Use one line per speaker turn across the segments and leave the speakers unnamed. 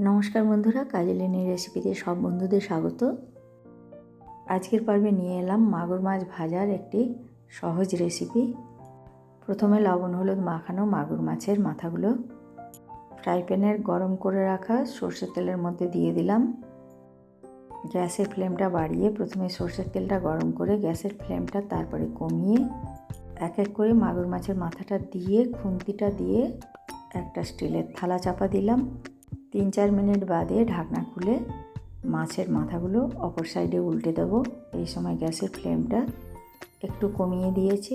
নমস্কার বন্ধুরা কাজলিনী রেসিপিতে সব বন্ধুদের স্বাগত। আজকের পর্বে নিয়ে এলাম মাগুর মাছ ভাজার একটি সহজ রেসিপি। প্রথমে লবণ, হলুদ মাখানো মাগুর মাছের মাথাগুলো। ফ্রাই প্যানের গরম করে রাখা সর্ষের তেলের মধ্যে দিয়ে দিলাম। গ্যাসের ফ্লেমটা বাড়িয়ে প্রথমে সর্ষের তেলটা গরম করে গ্যাসের ফ্লেমটা তারপরে কমিয়ে এক এক করে মাগুর মাছের মাথাটা দিয়ে খুন্তিটা দিয়ে একটা স্টিলের থালা চাপা দিলাম। তিন চার মিনিট বাদে ঢাকনা খুলে মাছের মাথাগুলো অপর সাইডে উল্টে দেবো। এই সময় গ্যাসের ফ্লেমটা একটু কমিয়ে দিয়েছি।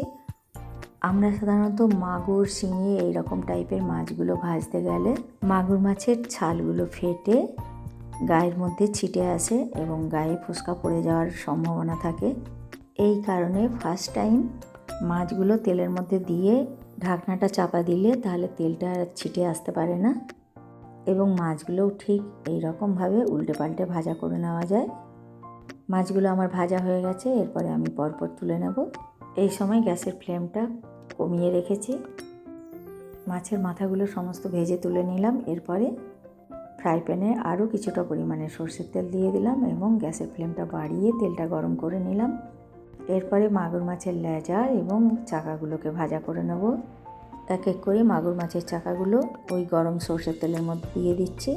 আমরা সাধারণত মাগুর, শিঙি এই রকম টাইপের মাছগুলো ভাজতে গেলে মাগুর মাছের ছালগুলো ফেটে গায়ের মধ্যে ছিটে আসে এবং গায়ে ফুসকা পড়ে যাওয়ার সম্ভাবনা থাকে। এই কারণে ফার্স্ট টাইম মাছগুলো তেলের মধ্যে দিয়ে ঢাকনাটা চাপা দিলে তাহলে তেলটা ছিটে আসতে পারে না। এবং মাছগুলোও ঠিক এই রকমভাবে উল্টে পাল্টে ভাজা করে নেওয়া যায়। মাছগুলো আমার ভাজা হয়ে গেছে, এরপরে আমি পরপর তুলে নেব। এই সময় গ্যাসের ফ্লেমটা কমিয়ে রেখেছি। মাছের মাথাগুলো সমস্ত ভেজে তুলে নিলাম, এরপরে ফ্রাই প্যানে আরও কিছুটা পরিমাণে সর্ষের তেল দিয়ে দিলাম এবং গ্যাসের ফ্লেমটা বাড়িয়ে তেলটা গরম করে নিলাম। এরপরে মাগুর মাছের লেজা এবং চাকাগুলোকে ভাজা করে নেব। এক এক করে মাগুর মাছের চাকাগুলো ওই গরম সর্ষের তেলের মধ্যে দিয়ে দিচ্ছি।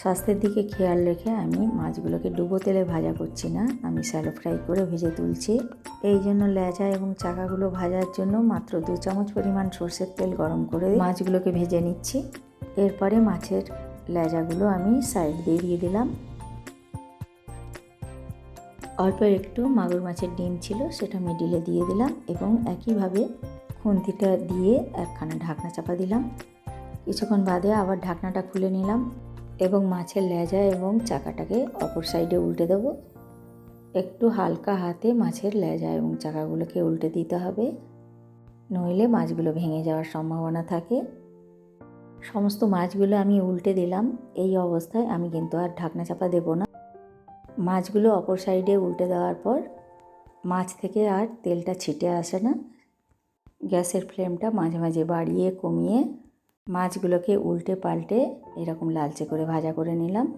স্বাস্থ্যের দিকে খেয়াল রেখে আমি মাছগুলোকে ডুবো তেলে ভাজা করছি না, আমি স্যালো ফ্রাই করে ভেজে তুলছি। এই জন্য লেজা এবং চাকাগুলো ভাজার জন্য মাত্র দু চামচ পরিমাণ সর্ষের তেল গরম করে মাছগুলোকে ভেজে নিচ্ছি। এরপরে মাছের লেজাগুলো আমি সাইড দিয়ে দিয়ে দিলাম। অল্প একটু মাগুর মাছের ডিম ছিল, সেটা মিডিলে দিয়ে দিলাম এবং একইভাবে খুন্তিটা দিয়ে একখানা ঢাকনা চাপা দিলাম। কিছুক্ষণ বাদে আবার ঢাকনাটা খুলে নিলাম এবং মাছের লেজা এবং চাকাটাকে অপর সাইডে উল্টে দেব। একটু হালকা হাতে মাছের লেজা এবং চাকাগুলোকে উল্টে দিতে হবে। নইলে মাছগুলো ভেঙে যাওয়ার সম্ভাবনা থাকে। সমস্ত মাছগুলো আমি উল্টে দিলাম। এই অবস্থায় আমি কিন্তু আর ঢাকনা চাপা দেবো না। মাছগুলো অপর সাইডে উল্টে দেওয়ার পর মাছ থেকে আর তেলটা ছিটে আসে না। গ্যাসের ফ্লেমটা মাঝে মাঝে বাড়িয়ে, কমিয়ে মাছগুলোকে উল্টে পাল্টে এরকম লালচে করে ভাজা করে নিলাম।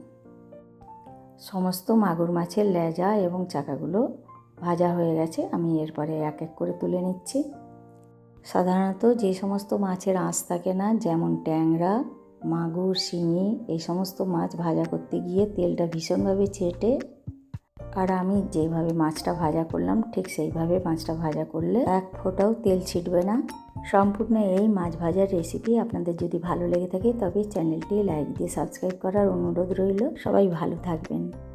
সমস্ত মাগুর মাছের লেজা এবং চাকাগুলো ভাজা হয়ে গেছে। আমি এরপরে এক এক করে তুলে নিচ্ছি। সাধারণত যে সমস্ত মাছের আঁশ থাকে না, যেমন ট্যাংরা, মাগুর, শিঙি, এই সমস্ত মাছ ভাজা করতে গিয়ে তেলটা ভীষণভাবে ছেটে আর আমি যেভাবে মাছটা ভাজা করলাম, ঠিক সেইভাবে মাছটা ভাজা করলে এক ফোঁটাও তেল ছিটবে না। সম্পূর্ণ এই মাছ ভাজার রেসিপি আপনাদের যদি ভালো লেগে থাকে, তবে চ্যানেলটি লাইক দিয়ে সাবস্ক্রাইব করার অনুরোধ রইল। সবাই ভালো থাকবেন।